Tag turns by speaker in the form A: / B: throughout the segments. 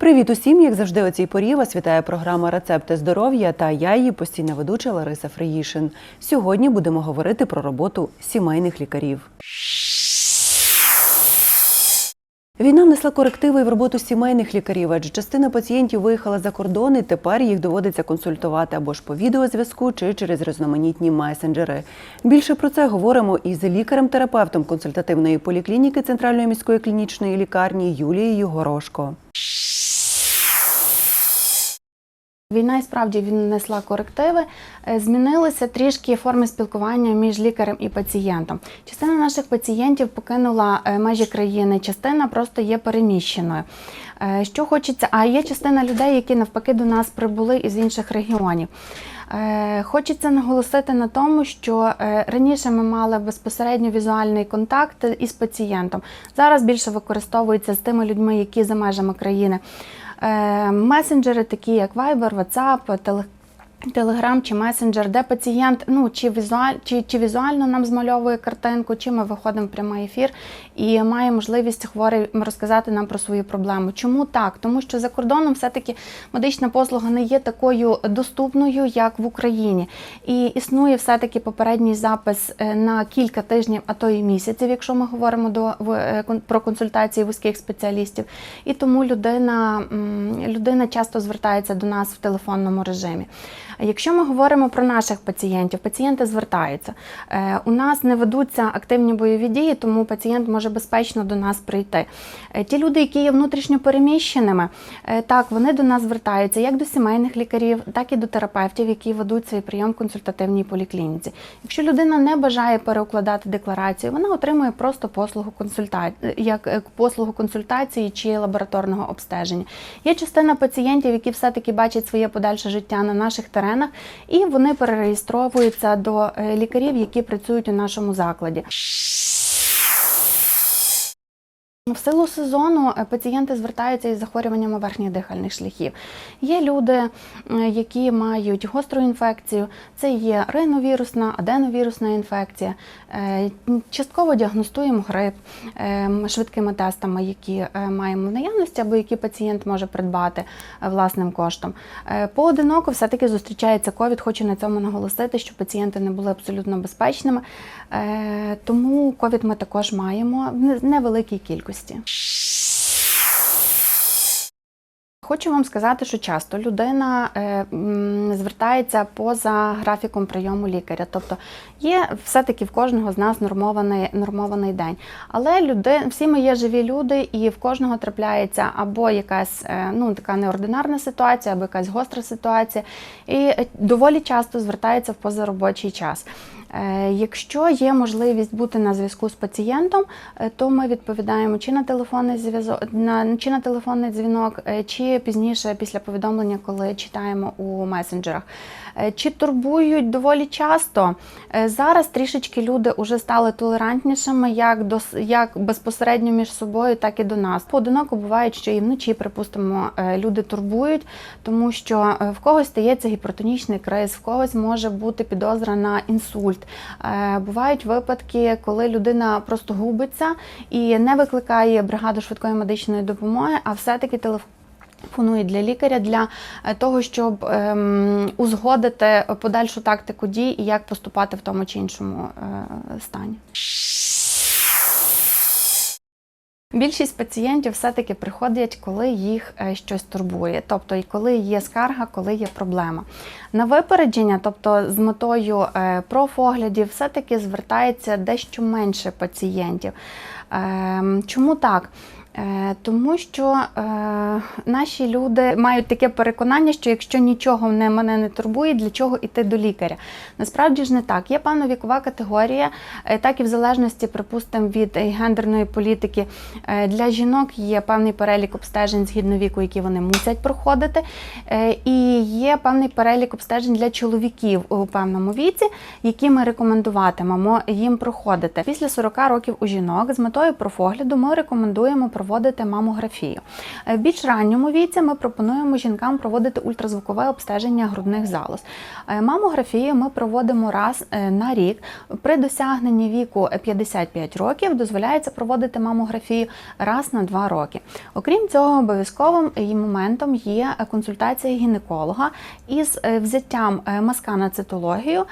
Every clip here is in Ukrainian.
A: Привіт усім! Як завжди, у цій порі вас вітає програма Рецепти здоров'я та я її постійна ведуча Лариса Фриїшин. Сьогодні будемо говорити про роботу сімейних лікарів. Війна внесла корективи в роботу сімейних лікарів, адже частина пацієнтів виїхала за кордон і тепер їх доводиться консультувати або ж по відеозв'язку чи через різноманітні месенджери. Більше про це говоримо із лікарем-терапевтом консультативної поліклініки Центральної міської клінічної лікарні Юлією Горошко.
B: Війна і справді внесла корективи, Е, змінилися трішки форми спілкування між лікарем і пацієнтом. Частина наших пацієнтів покинула е, межі країни, частина просто є переміщеною. Е, Що хочеться, а є частина людей, які навпаки до нас прибули із інших регіонів. Е, Хочеться наголосити на тому, що е, раніше ми мали безпосередньо візуальний контакт із пацієнтом. Зараз більше використовується з тими людьми, які за межами країни. Е, Месенджери, такі як Viber, WhatsApp, Телеграм чи месенджер, де пацієнт ну чи візуаль, чи, чи візуально нам змальовує картинку, чи ми виходимо в прямий ефір і має можливість хворий розказати нам про свою проблему. Чому так? Тому що за кордоном все-таки медична послуга не є такою доступною, як в Україні. І існує все-таки попередній запис е, на кілька тижнів, а то і місяців, якщо ми говоримо до е, про консультації вузьких спеціалістів. І тому людина, людина часто звертається до нас в телефонному режимі. Якщо ми говоримо про наших пацієнтів, пацієнти звертаються. Е, У нас не ведуться активні бойові дії, тому пацієнт може безпечно до нас прийти. Е, Ті люди, які є внутрішньо переміщеними, е, так вони до нас звертаються як до сімейних лікарів, так і до терапевтів, які ведуть свій прийом в консультативній поліклініці. Якщо людина не бажає переукладати декларацію, вона отримує просто послугу консультації, як послугу консультації чи лабораторного обстеження. Є частина пацієнтів, які все-таки бачать своє подальше життя на наших теренах, і вони перереєстровуються до е, лікарів, які працюють у нашому закладі. В силу сезону е, пацієнти звертаються із захворюваннями верхніх дихальних шляхів. Є люди, які мають гостру інфекцію, це є риновірусна, аденовірусна інфекція. Е, Частково діагностуємо грип е, швидкими тестами, які маємо в наявності, або які пацієнт може придбати власним коштом. Поодиноко все-таки зустрічається ковід. Хочу на цьому наголосити, що пацієнти не були абсолютно безпечними. Тому ковід ми також маємо в невеликій кількості. Хочу вам сказати, що часто людина е, звертається поза графіком прийому лікаря. Тобто є все-таки в кожного з нас нормований, нормований день. Але люди, всі ми є живі люди, і в кожного трапляється або якась е, ну, така неординарна ситуація, або якась гостра ситуація. І е, доволі часто звертається в позаробочий час. Е, Якщо є можливість бути на зв'язку з пацієнтом, е, то ми відповідаємо чи на телефонний зв'язок, чи на телефонний дзвінок, е, чи пізніше після повідомлення, коли читаємо у месенджерах. Чи турбують доволі часто? Зараз трішечки люди вже стали толерантнішими як до як безпосередньо між собою, так і до нас. Поодиноко бувають, що і вночі, припустимо, люди турбують, тому що в когось стається гіпертонічний криз, в когось може бути підозра на інсульт. Е, Бувають випадки, коли людина просто губиться і не викликає бригаду швидкої медичної допомоги, а все-таки телефонує Фонує для лікаря для е, того, щоб ем, узгодити подальшу тактику дій і як поступати в тому чи іншому е, стані. Більшість пацієнтів все-таки приходять, коли їх е, щось турбує, тобто і коли є скарга, коли є проблема. На випередження, тобто з метою е, профоглядів, все-таки звертається дещо менше пацієнтів. Ем, Чому так? Е, Тому що е, наші люди мають таке переконання, що якщо нічого не мене не турбує, для чого йти до лікаря? Насправді ж не так. Є певна вікова категорія, е, так і в залежності, припустимо, від е, гендерної політики. Для жінок є певний перелік обстежень згідно віку, які вони мусять проходити. І є певний перелік обстежень для чоловіків у певному віці, які ми рекомендуватимемо їм проходити. Після 40 років у жінок з метою профогляду ми рекомендуємо проводити мамографію. Е, В більш ранньому віці ми пропонуємо жінкам проводити ультразвукове обстеження грудних залоз. Е, Мамографію ми проводимо раз е, на рік. При досягненні віку 55 років дозволяється проводити мамографію раз на 2 роки. Окрім цього, обов'язковим моментом є консультація гінеколога із взяттям мазка на цитологію,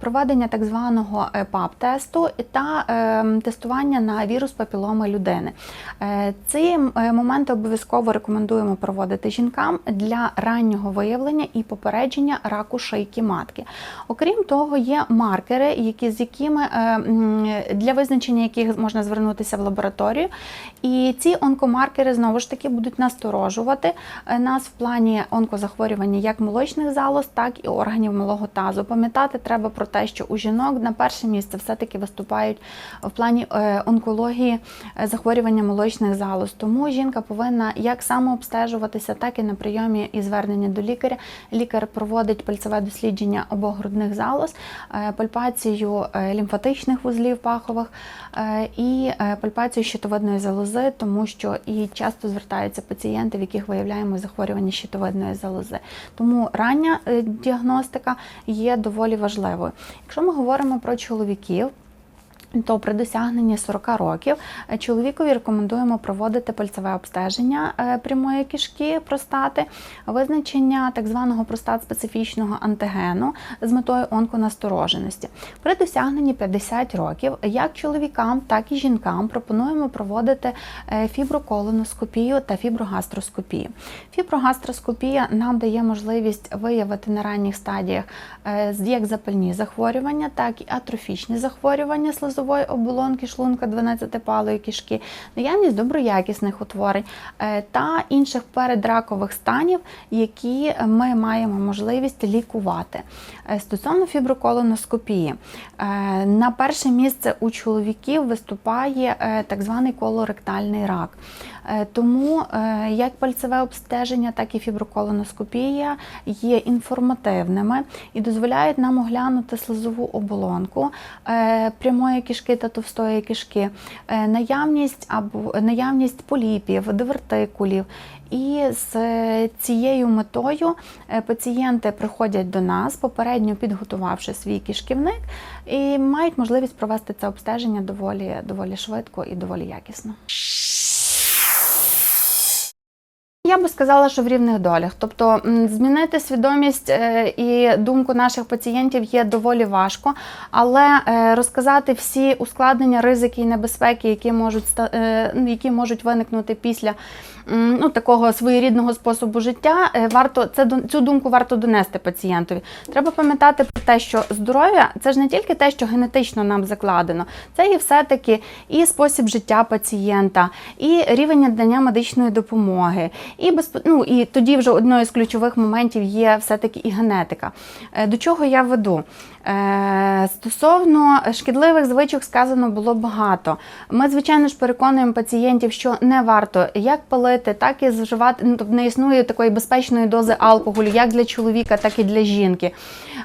B: проведення так званого ПАП-тесту та е, тестування на вірус папіломи людини. Ці е, моменти обов'язково рекомендуємо проводити жінкам для раннього виявлення і попередження раку шийки матки. Окрім того, є маркери, які з якими е, для визначення яких можна звернутися в лабораторію. І ці онкомаркери знову ж таки будуть насторожувати е, нас в плані онкозахворювання як молочних залоз, так і органів малого тазу. Пам'ятати треба про те, що у жінок на перше місце все-таки виступають в плані онкології захворювання молочних залоз. Тому жінка повинна як самообстежуватися, так і на прийомі і звернення до лікаря. Лікар проводить пальцеве дослідження обох грудних залоз, е, пальпацію е, лімфатичних вузлів пахових е, і пальпацію щитовидної залози, тому що і часто звертаються пацієнти, в яких виявляємо захворювання щитовидної залози. Тому рання діагностика є доволі важливою. Якщо ми говоримо про чоловіків, то при досягненні 40 років е, чоловікові рекомендуємо проводити пальцеве обстеження е, прямої кишки простати, визначення так званого простат-специфічного антигену з метою онконастороженості. При досягненні 50 років як чоловікам, так і жінкам пропонуємо проводити е, фіброколоноскопію та фіброгастроскопію. Фіброгастроскопія нам дає можливість виявити на ранніх стадіях як запальні захворювання, так і атрофічні захворювання слизової оболонки, шлунка 12-палої кишки, наявність доброякісних утворень е, та інших передракових станів, які ми маємо можливість лікувати. Е, Стосовно фіброколоноскопії, е, на перше місце у чоловіків виступає так званий колоректальний рак. Тому як пальцеве обстеження, так і фіброколоноскопія є інформативними і дозволяють нам оглянути слизову оболонку прямої кишки та товстої кишки, е, наявність або наявність поліпів, дивертикулів. І з е, цією метою е, пацієнти приходять до нас, попередньо підготувавши свій кишківник, і мають можливість провести це обстеження доволі, доволі швидко і доволі якісно. Я би сказала, що в рівних долях. Тобто змінити свідомість е, і думку наших пацієнтів є доволі важко, але е, розказати всі ускладнення, ризики і небезпеки, які можуть е, які можуть виникнути після ну, такого своєрідного способу життя, е, варто це цю думку варто донести пацієнтові. Треба пам'ятати про те, що здоров'я це ж не тільки те, що генетично нам закладено, це є все-таки і спосіб життя пацієнта, і рівень надання медичної допомоги. І безп... ну, і тоді вже одною з ключових моментів є все-таки і генетика. Е, До чого я веду? Е, Стосовно шкідливих звичок сказано було багато. Ми, звичайно ж, переконуємо пацієнтів, що не варто як палити, так і зживати. Ну, тобто не існує такої безпечної дози алкоголю, як для чоловіка, так і для жінки.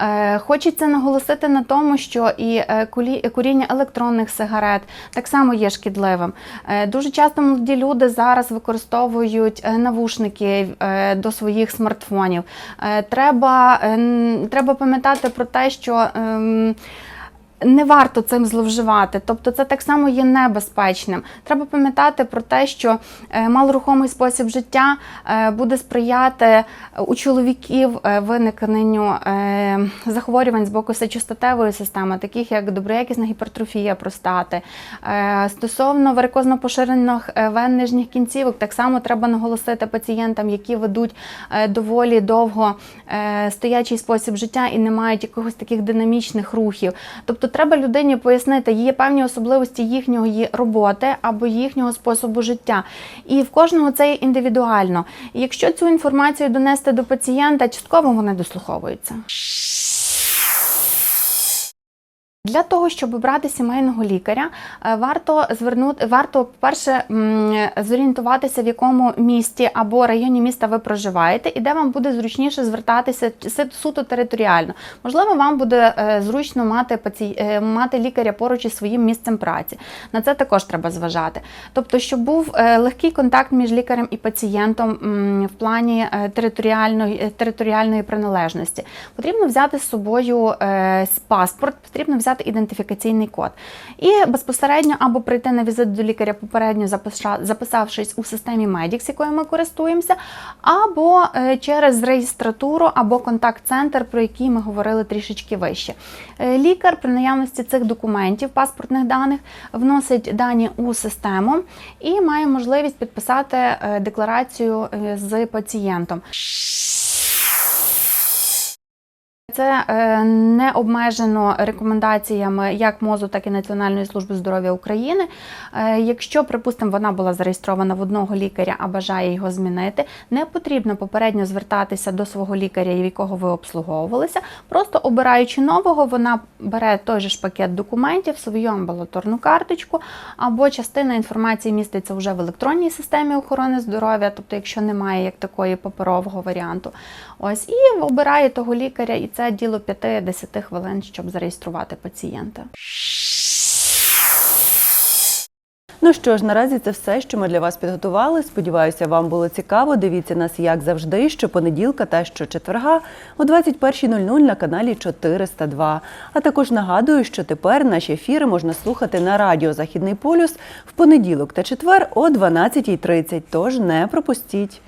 B: Е, Хочеться наголосити на тому, що і е, куріння електронних сигарет так само є шкідливим. Е, Дуже часто молоді люди зараз використовують е, навушники е, до своїх смартфонів. Е, Треба, е, треба пам'ятати про те, що ем, не варто цим зловживати, тобто це так само є небезпечним. Треба пам'ятати про те, що е, малорухомий спосіб життя е, буде сприяти у чоловіків е, виникненню е, захворювань з боку сечостатевої системи, таких як доброякісна гіпертрофія простати. Е, Стосовно варикозно поширених е, вен нижніх кінцівок, так само треба наголосити пацієнтам, які ведуть е, доволі довго е, стоячий спосіб життя і не мають якихось таких динамічних рухів. Тобто треба людині пояснити, є певні особливості їхньої роботи або їхнього способу життя. І в кожного це індивідуально. І якщо цю інформацію донести до пацієнта, частково вони дослуховуються. Для того, щоб обрати сімейного лікаря, е, варто звернути, варто, по-перше, зорієнтуватися, в якому місті або районі міста ви проживаєте, і де вам буде зручніше звертатися суто територіально. Можливо, вам буде е, зручно мати паці... е, мати лікаря поруч із своїм місцем праці. На це також треба зважати. Тобто, щоб був легкий контакт між лікарем і пацієнтом в плані територіальної, територіальної приналежності, потрібно взяти з собою паспорт, потрібно взяти ідентифікаційний код. І безпосередньо або прийти на візит до лікаря попередньо записавшись у системі Medix, якою ми користуємося, або е, через реєстратуру або контакт-центр, про який ми говорили трішечки вище. Е, Лікар при наявності цих документів, паспортних даних, вносить дані у систему і має можливість підписати е, декларацію з пацієнтом. Це е, не обмежено рекомендаціями як МОЗу, так і Національної служби здоров'я України. Е, якщо, припустимо, вона була зареєстрована в одного лікаря, а бажає його змінити, не потрібно попередньо звертатися до свого лікаря, в якого ви обслуговувалися. Просто обираючи нового, вона бере той же ж пакет документів, свою амбулаторну карточку, або частина інформації міститься вже в електронній системі охорони здоров'я, тобто, якщо немає як такої паперового варіанту. Ось і обирає того лікаря, і це діло 5-10 хвилин, щоб зареєструвати пацієнта.
A: Ну що ж, наразі це все, що ми для вас підготували. Сподіваюся, вам було цікаво. Дивіться нас, як завжди, щопонеділка та щочетверга о 21.00 на каналі 402. А також нагадую, що тепер наші ефіри можна слухати на радіо Західний полюс в понеділок та четвер о 12.30. Тож не пропустіть.